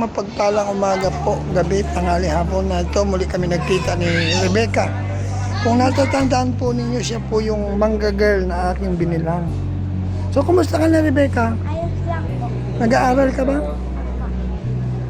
mapagpalang umaga po, gabi, tanghali, hapon na ito. Muli kami nagkita ni Rebecca. Kung natatandaan po ninyo, siya po yung mangga girl na aking binilang. So, kumusta ka na, Rebecca? Ayos lang po. Nag-aaral ka ba?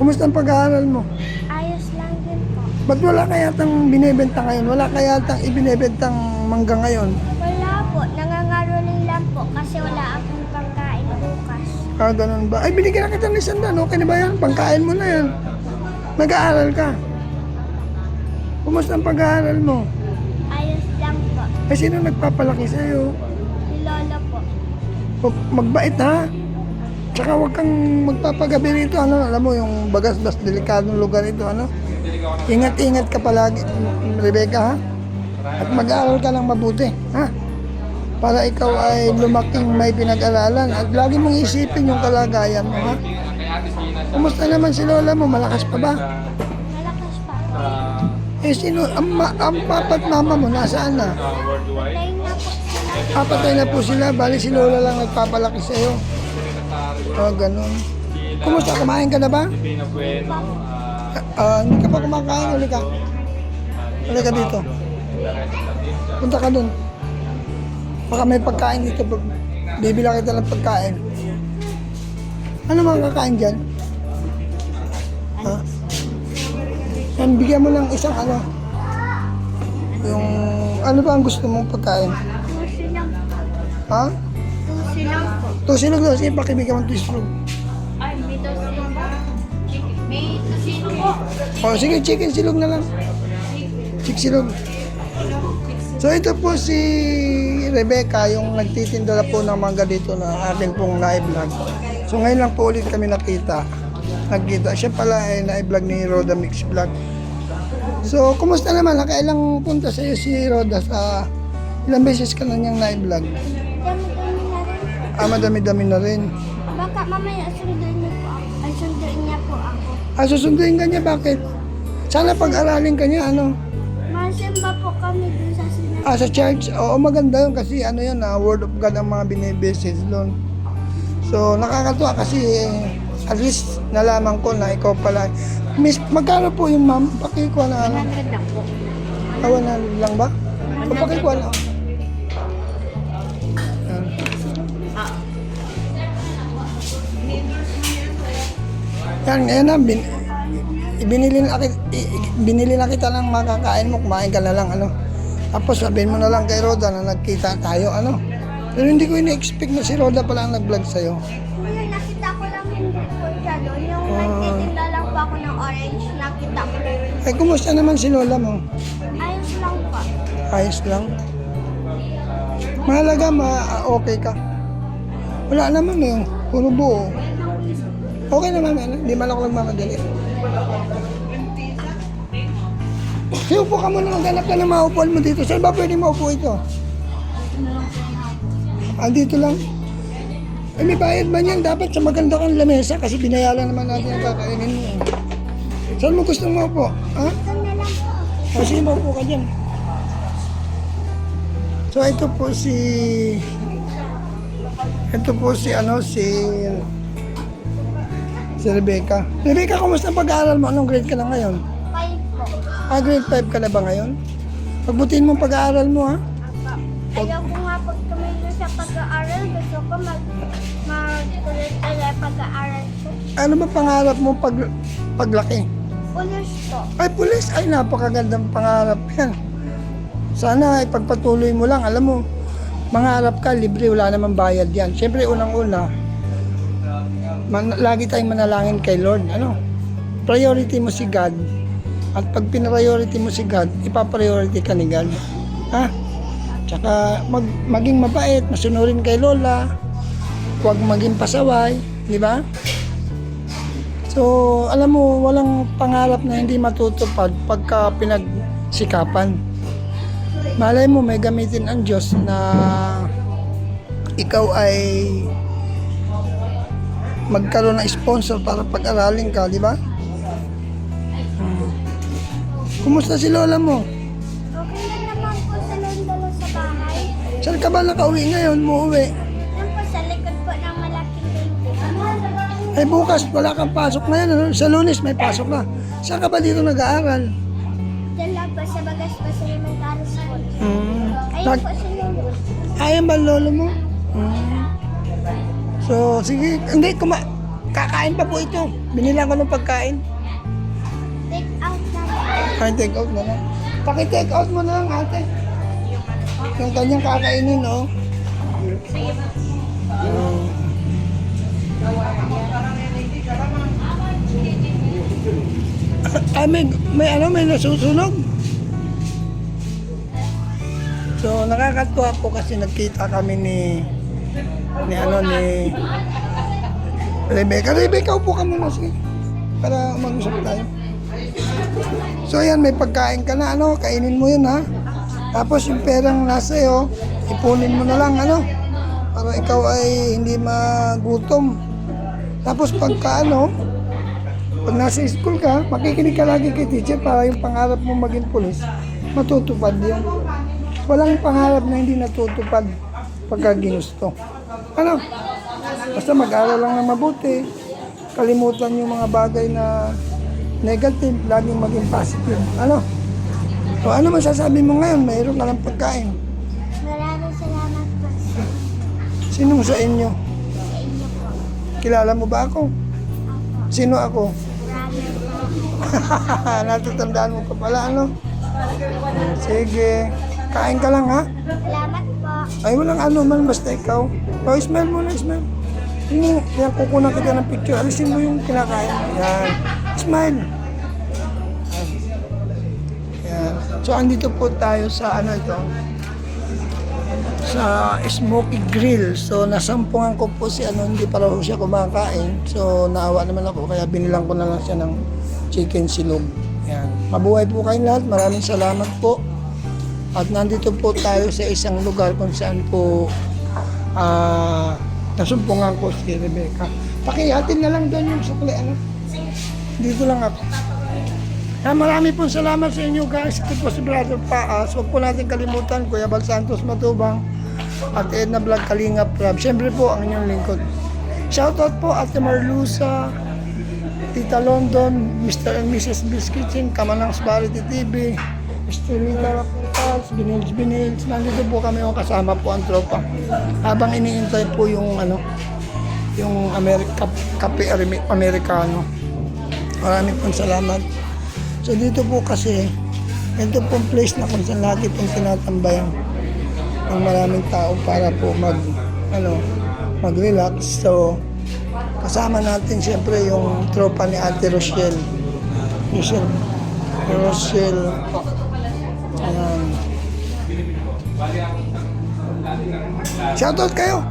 Kumusta ang pag-aaral mo? Ayos lang din po. Ba't wala kaya tang binibenta ngayon? Wala kaya tang ibinibentang mangga ngayon? Wala po. Nangangaroling lang po kasi wala. Ah, ganun ba? Ay, binigyan na kita ng isang daan. Okay na ba yan? Pangkain mo na yan. Nag-aaral ka. Kumusta ang pag-aaral mo? Ayos lang po. Ay, sino nagpapalaki sa'yo? Si Lolo po. Huwag Magbait ha. Tsaka huwag kang magpapagabi rito. Ano, alam mo, yung bagas-bas delikadong lugar ito. Ano? Ingat-ingat ka palagi, Rebecca ha. At mag-aaral ka lang mabuti. Ha? Para ikaw ay lumaking may pinag-aralan at lagi mong isipin yung kalagayan mo ha. Kumusta naman si Lola mo? Malakas pa ba? Malakas pa. Eh sino, ang, ma- ang papat mama mo, nasaan na? Patay na po sila. Papatay na po sila, bali si Lola lang nagpapalaki sa'yo. Ah, ganun. Kumusta, kumain ka na ba? Ah, hindi ka pa kumakain, uli ka. Uli ka dito. Punta ka dun. Baka may pagkain dito. Bibila kita ng pagkain. Ano mga kakain dyan? Ha? Yan, bigyan mo ng isang ano. Yung, ano ba ang gusto mong pagkain? Tusi lang po. Ha? Tusi lang po. Tusilog daw, sige, pakibigyan mo ng tusilog. Ay, may tusi lang po. May tusi po. O, sige, chicken silog na lang. Chicken silog. So, ito po si Rebecca, yung nagtitinda na po ng mangga dito na akin pong na-vlog. So, ngayon lang po ulit kami nakita. Nagkita. Siya pala ay na-vlog ni Roda Mix Vlog. So, kumusta naman? Nakailang punta sa'yo si Roda sa ilang beses ka na niyang na-vlog? Ah, madami-dami na rin. Baka mamaya sunduin niyo po ako. Ay, sunduin niya po ako. Ah, susunduin ka niya, bakit? Sana pag-aralin ka niya, ano? Masimba po kami dun sa. Ah, sa church, oo, maganda yun kasi ano yun, ah, word of God ang mga binibeses doon. So, nakakatuwa kasi eh, at least nalaman ko na ikaw pala. Miss, magkano po yung ma'am? Pakikuha na ano? lang po. Tawa na lang ba? O pakikuha na. Yan. Yan, yan na, bin, binili na, binili na kita ng makakain mo, kumain ka na lang, ano. Tapos sabihin mo na lang kay Roda na nagkita tayo, ano. Pero hindi ko ina-expect na si Roda pala ang nag-vlog sa'yo. Kuya, nakita ko lang hindi po siya doon. Yung Ah. nagtitinda lang po ako ng orange, nakita ko. Eh, kumusta naman si Lola mo? Ayos lang po. Ayos lang. Mahalaga, ma okay ka. Wala naman eh, puro buo. Okay naman, ano? Hindi man ako nagmamadali. Sige, upo ka muna, maghanap ka ng maupuan mo dito. Saan ba pwede maupo ito? Ah, dito lang. Eh, may bayad man yan. Dapat sa maganda kang lamesa kasi binayaran naman natin ang kakainin mo. Saan mo gustong maupo? Ha? O sige, maupo ka dyan. So ito po si ito po si ano si si Rebecca. Rebecca, kumusta pag-aaral mo? Anong grade ka na ngayon? Ah, grade 5 ka na ba ngayon? Pagbutin mo pag-aaral mo ha. Ayaw ko nga pag tumilo sa pag-aaral. Gusto ko mag mag-tuloy pag-aaral ko. Ano ba pangarap mo pag paglaki? Pulis po. Ay, pulis. Ay, napakagandang pangarap yan. Sana ipagpatuloy mo lang. Alam mo, mangarap ka, libre, wala namang bayad yan. Siyempre, unang-una, man, lagi tayong manalangin kay Lord. Ano? Priority mo si God. At pag pinapriority mo si God, ipapriority ka ni God. Ha? Tsaka mag, maging mabait, masunurin kay Lola. Huwag maging pasaway. Di ba? So, alam mo, walang pangarap na hindi matutupad pagka pinagsikapan. Malay mo, may gamitin ang Diyos na ikaw ay magkaroon ng sponsor para pag-aralin ka, di ba? Kumusta si Lola mo? Okay na naman po sa dalo sa bahay. Saan ka ba nakauwi ngayon? Muuwi. Yan po sa likod po ng malaking baby. Ay bukas, wala kang pasok ngayon. Ano? Sa lunes may pasok ka. Saan ka ba dito nag-aaral? Diyan lang po sa Bagas pa sa Elementary School. Hmm. Ayun Nag- po sa lolo. Ayan ba lolo mo? Hmm. So, sige. Hindi, kuma kakain pa po ito. Binilang ko ng pagkain. Ay, take out na lang. Paki-take out mo na lang, ate. Yung kanyang kakainin, oh. Mm. Ay, may, may ano, may nasusunog. So, nakakatuwa po kasi nagkita kami ni ni ano ni Rebecca. Rebecca, upo ka muna sige. Para mag-usap tayo. So ayan, may pagkain ka na, ano, kainin mo yun ha. Tapos yung perang nasa iyo, ipunin mo na lang, ano, para ikaw ay hindi magutom. Tapos pagka ano, pag nasa school ka, makikinig ka lagi kay teacher para yung pangarap mo maging pulis, matutupad yun. Walang pangarap na hindi natutupad pagka ginusto. Ano? Basta mag-aral lang na mabuti. Kalimutan yung mga bagay na negative, laging maging positive. Ano? O ano masasabi mo ngayon? Mayroon ka ng pagkain. Maraming salamat po Sinong sa inyo? sa inyo po. Kilala mo ba ako? Sino ako? Maraming po. Natatandaan mo pa pala, ano? Sige. Kain ka lang, ha? Salamat po. Ay, walang ano man, basta ikaw. O, smile mo na, smile. Yung, yan, kukunan kita ng picture. Alisin mo yung kinakain. Yan. Smile. So, andito po tayo sa ano ito? Sa Smoky Grill. So, nasampungan ko po si ano, hindi pa raw siya kumakain. So, naawa naman ako. Kaya binilang ko na lang siya ng chicken silog. Yan. Mabuhay po kayong lahat. Maraming salamat po. At nandito po tayo sa isang lugar kung saan po ah nasumpungan ko si Rebecca. Pakihatin na lang doon yung sukli. Ano? Dito lang ako. Ah, marami pong salamat sa inyo guys. Ito po si Brother Paas. Huwag po natin kalimutan, Kuya Bal Santos Matubang at Edna Vlog Kalingap Club. Siyempre po ang inyong lingkod. Shoutout po Ate Marlusa, Tita London, Mr. and Mrs. Bill's Kitchen, Kamanang Variety TV, Mr. Lita Rapitas, Binils Binils. Nandito po kami yung kasama po ang tropa. Habang iniintay po yung ano, yung Amerika, kape Amerikano. Maraming pong salamat. So dito po kasi, ito pong place na kung saan lagi pong tinatambayan ng maraming tao para po mag, ano, mag-relax. So, kasama natin siyempre yung tropa ni Ate Rochelle. Rochelle. Rochelle. Ayan. Shoutout kayo.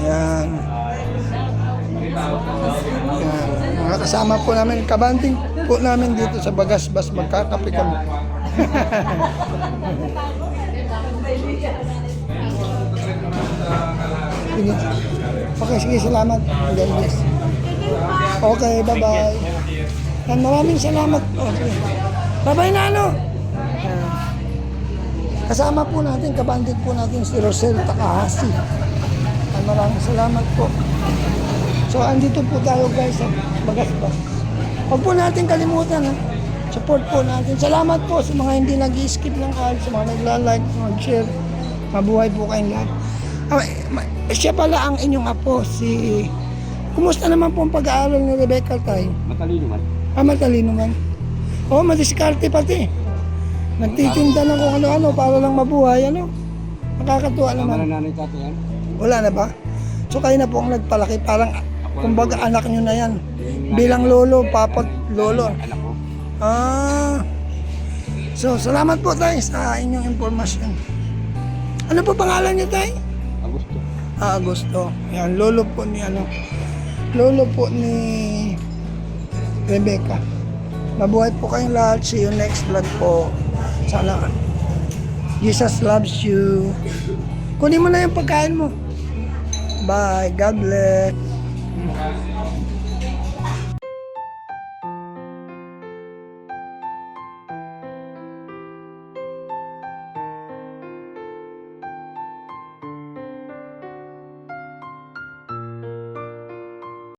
Ayan. Ayan. Mga kasama po namin, kabanding po namin dito sa Bagasbas, magkakape kami. Okay, sige, salamat. God. Okay, bye-bye. Maraming salamat. Okay. Bye-bye na ano. Kasama po natin, kabanding po natin si Rosel Takahasi. Maraming salamat po. So, andito po tayo guys sa Bagasbas. Huwag po natin kalimutan ha. Support po natin. Salamat po sa mga hindi nag-skip ng ads, sa mga nagla-like, mag-share. Mabuhay po kayong lahat. Ah, siya pala ang inyong apo, si... Kumusta naman po ang pag-aaral ni Rebecca tayo? Matalino man. Ah, matalino man. Oo, oh, madiskarte pati. Nagtitinda ng kung ano-ano para lang mabuhay, ano? Nakakatuwa Tama naman. na nanay tatay yan. Wala na ba? So kayo na po ang nagpalaki, parang kumbaga anak nyo na yan. Bilang lolo, papat, lolo. Ah. So, salamat po tayo sa inyong impormasyon. Ano po pangalan niyo tayo? Agusto. Ah, Agosto. Yan, lolo po ni ano. Lolo po ni Rebecca. Mabuhay po kayong lahat. See you next vlog po. Sana Jesus loves you. Kunin mo na yung pagkain mo. Bye. God bless. Thank you.